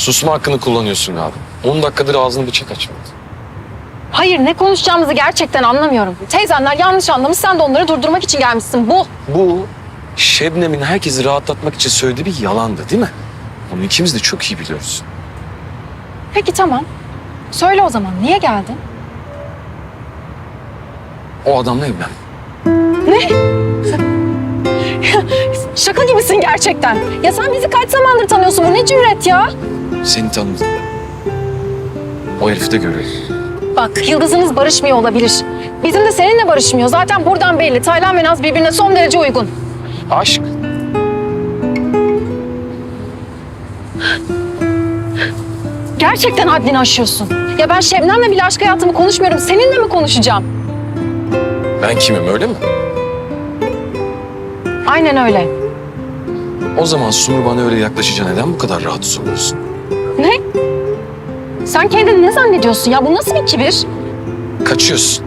Susma hakkını kullanıyorsun galiba. 10 dakikadır ağzını bıçak açmadı. Hayır ne konuşacağımızı gerçekten anlamıyorum. Teyzenler yanlış anlamış sen de onları durdurmak için gelmişsin. Bu. Bu Şebnem'in herkesi rahatlatmak için söylediği bir yalandı değil mi? Onu ikimiz de çok iyi biliyoruz. Peki tamam. Söyle o zaman niye geldin? O adamla evlen. Şaka gibisin gerçekten. Ya sen bizi kaç zamandır tanıyorsun? Bu ne cüret ya? Seni tanıdım. O herifi de görüyorum. Bak yıldızınız barışmıyor olabilir. Bizim de seninle barışmıyor. Zaten buradan belli. Taylan ve Naz birbirine son derece uygun. Aşk. Gerçekten haddini aşıyorsun. Ya ben Şebnem'le bile aşk hayatımı konuşmuyorum. Seninle mi konuşacağım? Ben kimim öyle mi? Aynen öyle. O zaman Sumru bana öyle yaklaşınca neden bu kadar rahatsız oluyorsun? Sen kendini ne zannediyorsun ya? Bu nasıl bir kibir? Kaçıyorsun.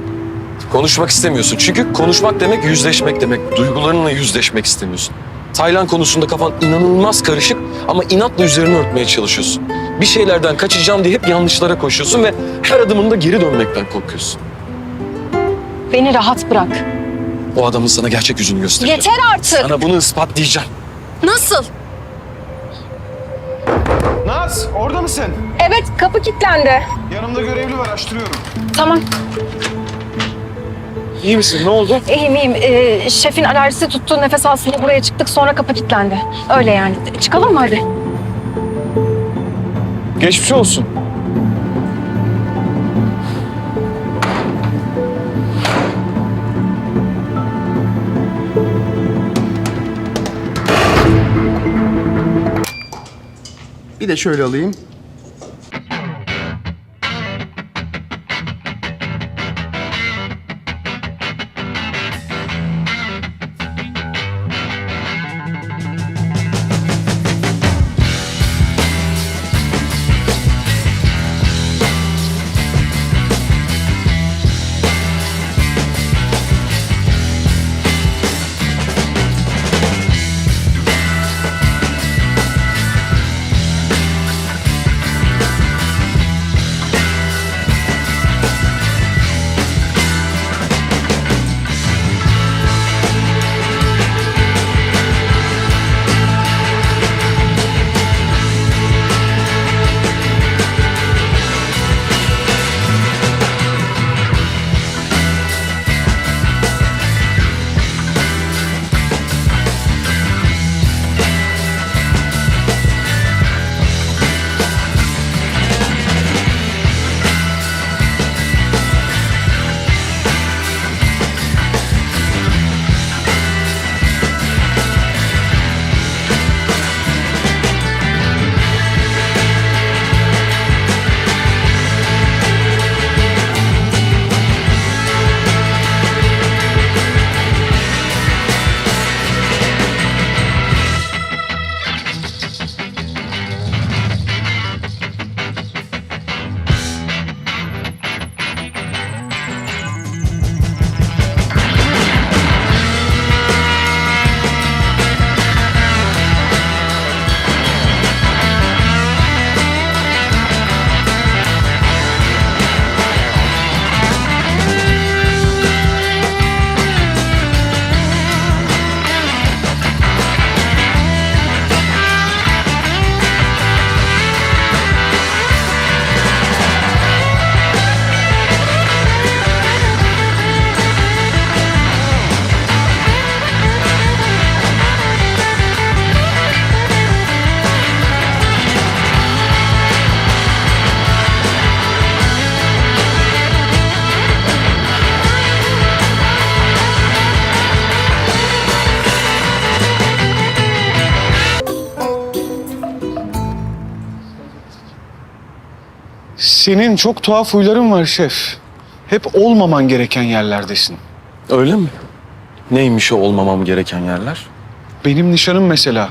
Konuşmak istemiyorsun. Çünkü konuşmak demek yüzleşmek demek. Duygularınla yüzleşmek istemiyorsun. Taylan konusunda kafan inanılmaz karışık ama inatla üzerini örtmeye çalışıyorsun. Bir şeylerden kaçacağım diye hep yanlışlara koşuyorsun ve her adımında geri dönmekten korkuyorsun. Beni rahat bırak. O adamın sana gerçek yüzünü göstereceğim. Yeter artık. Sana bunu ispatlayacağım. Nasıl? Naz orada mısın? Evet kapı kilitlendi. Yanımda görevli var açtırıyorum. Tamam. İyi misin? Ne oldu? İyiyim iyiyim. Ee, şefin alerjisi tuttu. Nefes alsın diye buraya çıktık. Sonra kapı kilitlendi. Öyle yani. Çıkalım mı hadi? Geçmiş olsun. Bir de şöyle alayım. Senin çok tuhaf huyların var şef. Hep olmaman gereken yerlerdesin. Öyle mi? Neymiş o olmamam gereken yerler? Benim nişanım mesela.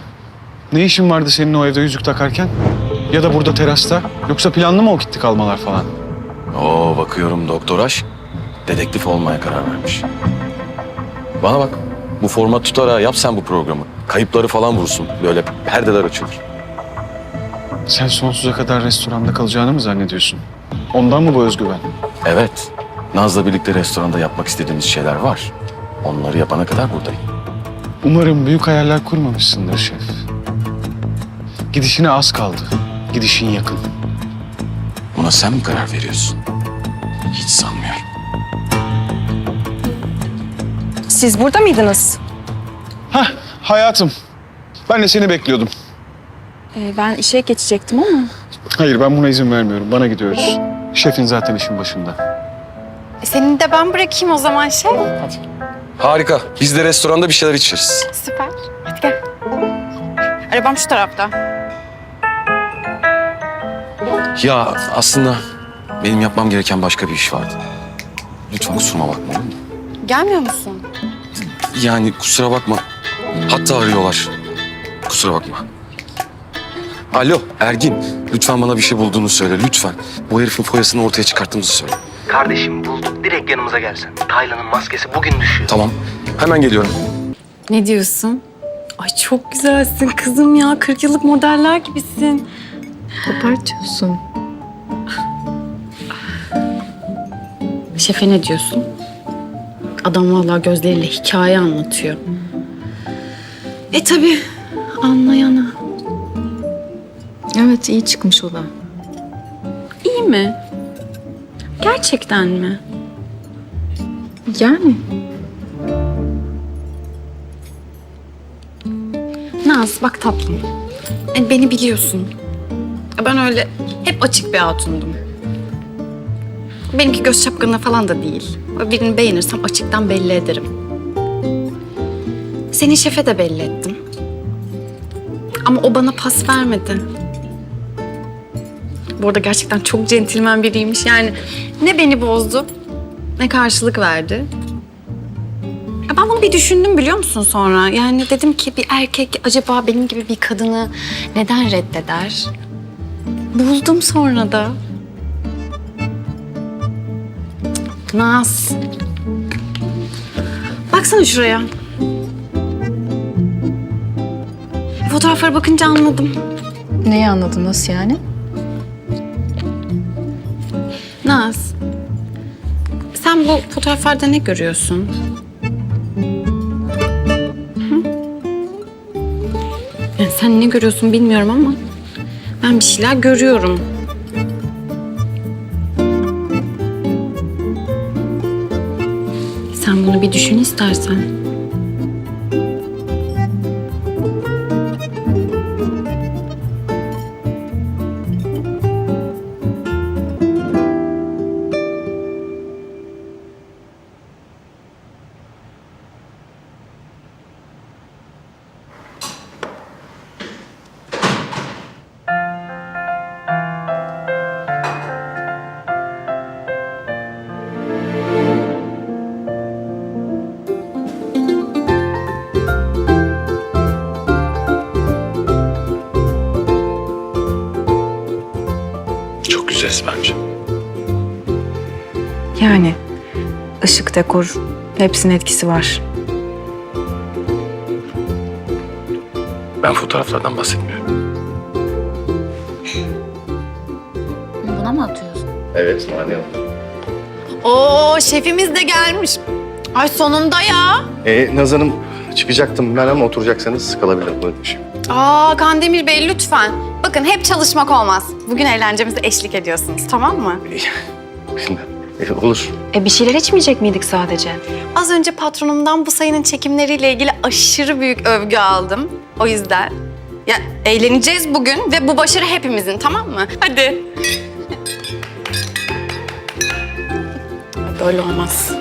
Ne işin vardı senin o evde yüzük takarken? Ya da burada terasta? Yoksa planlı mı o gitti kalmalar falan? Oo bakıyorum doktor aşk dedektif olmaya karar vermiş. Bana bak bu format tutar ha yap sen bu programı. Kayıpları falan vursun böyle perdeler açılır. Sen sonsuza kadar restoranda kalacağını mı zannediyorsun? Ondan mı bu özgüven? Evet. Naz'la birlikte restoranda yapmak istediğimiz şeyler var. Onları yapana kadar buradayım. Umarım büyük hayaller kurmamışsındır şef. Gidişine az kaldı. Gidişin yakın. Buna sen mi karar veriyorsun? Hiç sanmıyorum. Siz burada mıydınız? Hah hayatım. Ben de seni bekliyordum. Ee, ben işe geçecektim ama. Hayır ben buna izin vermiyorum. Bana gidiyoruz. Şefin zaten işin başında. E, Seni de ben bırakayım o zaman şey. Harika. Biz de restoranda bir şeyler içeriz. Süper. Hadi gel. Arabam şu tarafta. Ya aslında benim yapmam gereken başka bir iş vardı. Lütfen kusuruma bakma. olur mu? Gelmiyor musun? Yani kusura bakma. Hatta arıyorlar. Kusura bakma. Alo Ergin. Lütfen bana bir şey bulduğunu söyle. Lütfen. Bu herifin foyasını ortaya çıkarttığımızı söyle. Kardeşim bulduk direkt yanımıza gelsen. Taylan'ın maskesi bugün düşüyor. Tamam. Hemen geliyorum. Ne diyorsun? Ay çok güzelsin kızım ya. 40 yıllık modeller gibisin. Abartıyorsun. Şefe ne diyorsun? Adam vallahi gözleriyle hikaye anlatıyor. E tabii anlayana. Evet iyi çıkmış o da. İyi mi? Gerçekten mi? Yani. Naz bak tatlım. E, Beni biliyorsun. Ben öyle hep açık bir hatundum. Benimki göz çapkınlığı falan da değil. Birini beğenirsem açıktan belli ederim. Seni şefe de belli ettim. Ama o bana pas vermedi. Bu arada gerçekten çok centilmen biriymiş. Yani ne beni bozdu ne karşılık verdi. Ya ben bunu bir düşündüm biliyor musun sonra? Yani dedim ki bir erkek acaba benim gibi bir kadını neden reddeder? Buldum sonra da. Naz. Baksana şuraya. Fotoğraflara bakınca anladım. Neyi anladın nasıl yani? Naz. Sen bu fotoğraflarda ne görüyorsun? Hı? Yani sen ne görüyorsun bilmiyorum ama ben bir şeyler görüyorum. Sen bunu bir düşün istersen. Güzeliz bence. Yani ışık, dekor hepsinin etkisi var. Ben fotoğraflardan bahsetmiyorum. Buna mı atıyorsun? Evet, Nane Oo şefimiz de gelmiş. Ay sonunda ya. E, Naz Hanım çıkacaktım ben ama oturacaksanız kalabilirim. Buyurun. Aa Kandemir Bey lütfen. Bakın hep çalışmak olmaz. Bugün eğlencemize eşlik ediyorsunuz tamam mı? E, olur. E bir şeyler içmeyecek miydik sadece? Az önce patronumdan bu sayının çekimleriyle ilgili aşırı büyük övgü aldım. O yüzden. Ya eğleneceğiz bugün ve bu başarı hepimizin tamam mı? Hadi. Böyle olmaz.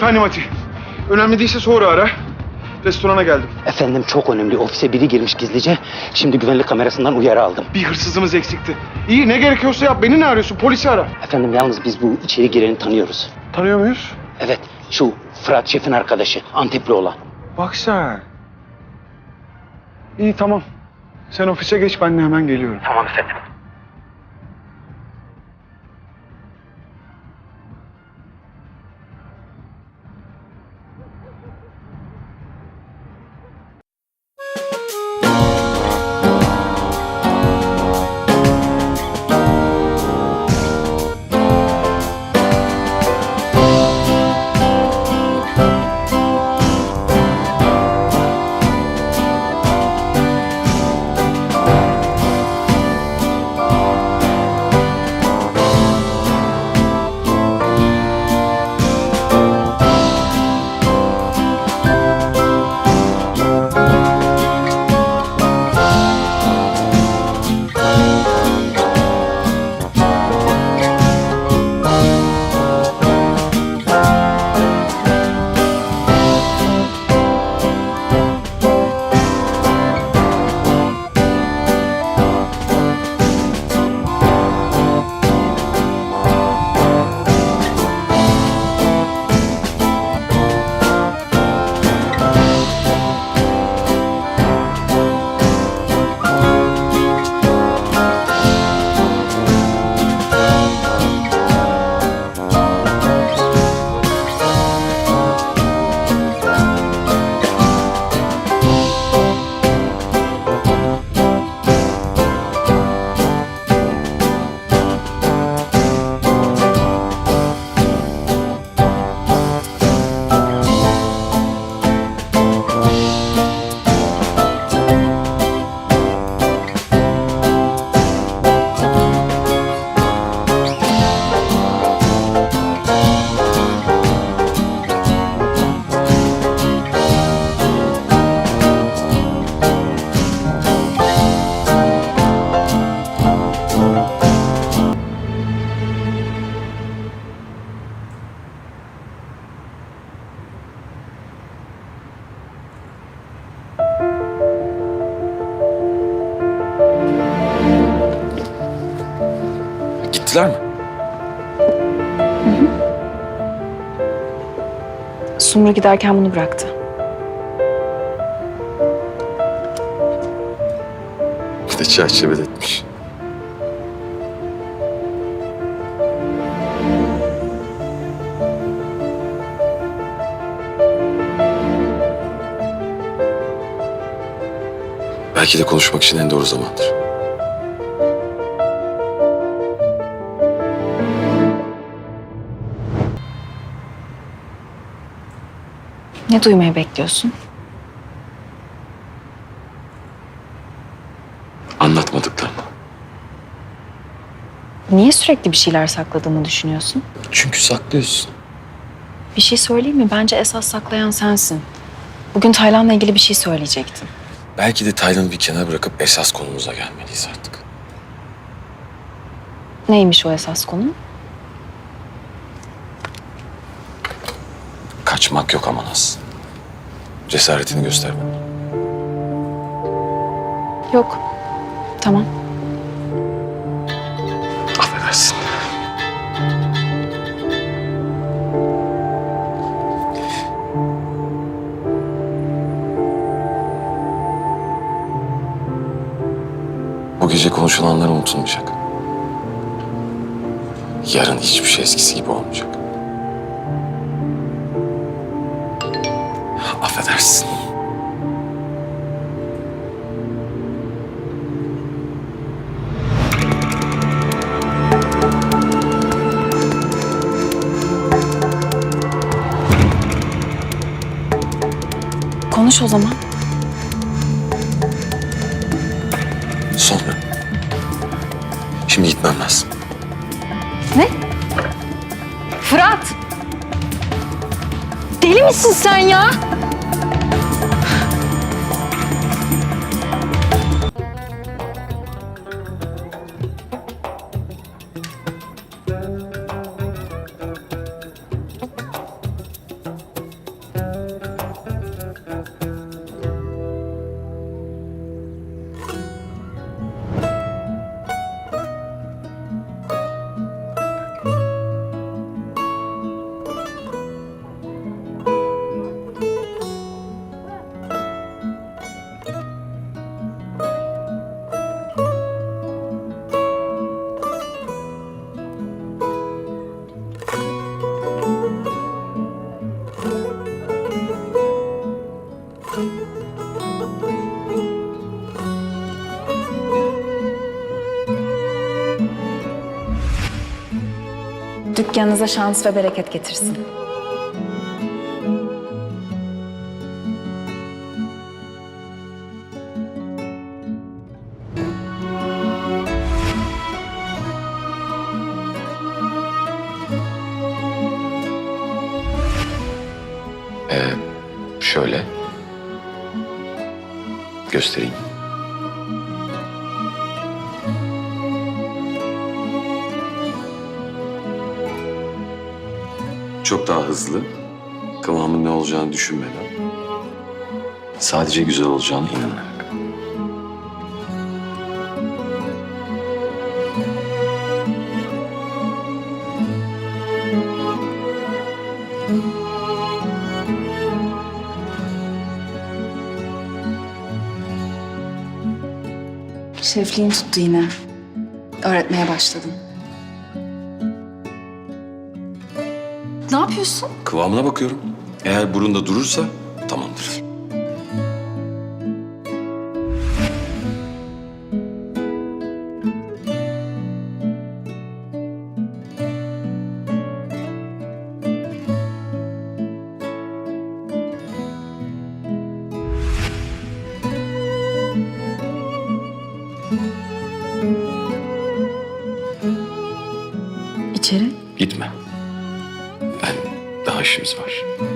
Efendim Ati. Önemli değilse sonra ara. Restorana geldim. Efendim çok önemli. Ofise biri girmiş gizlice. Şimdi güvenlik kamerasından uyarı aldım. Bir hırsızımız eksikti. İyi ne gerekiyorsa yap. Beni ne arıyorsun? Polisi ara. Efendim yalnız biz bu içeri gireni tanıyoruz. Tanıyor muyuz? Evet şu Fırat Şef'in arkadaşı. Antepli olan. Bak sen. İyi tamam. Sen ofise geç ben de hemen geliyorum. Tamam efendim. Gittiler mi? Sumru giderken bunu bıraktı. Bir de çerçeve etmiş. Belki de konuşmak için en doğru zamandır. Ne duymayı bekliyorsun? Anlatmadıklarını. Niye sürekli bir şeyler sakladığımı düşünüyorsun? Çünkü saklıyorsun. Bir şey söyleyeyim mi? Bence esas saklayan sensin. Bugün Taylan'la ilgili bir şey söyleyecektin. Belki de Taylan'ı bir kenara bırakıp esas konumuza gelmeliyiz artık. Neymiş o esas konu? Kaçmak yok Amanas. Cesaretini göster bana. Yok. Tamam. Affedersin. Bu gece konuşulanlar unutulmayacak. Yarın hiçbir şey eskisi gibi olmayacak. Affedersin. Konuş o zaman. Sonra. Şimdi gitmem lazım. Fırat! Deli misin sen ya? Dükkanınıza şans ve bereket getirsin. Şöyle. Göstereyim. Çok daha hızlı, kıvamın ne olacağını düşünmeden, sadece güzel olacağını inanarak. Şefliğin tuttu yine. Öğretmeye başladım. Yapıyorsun? Kıvamına bakıyorum. Eğer burunda durursa daha işimiz var.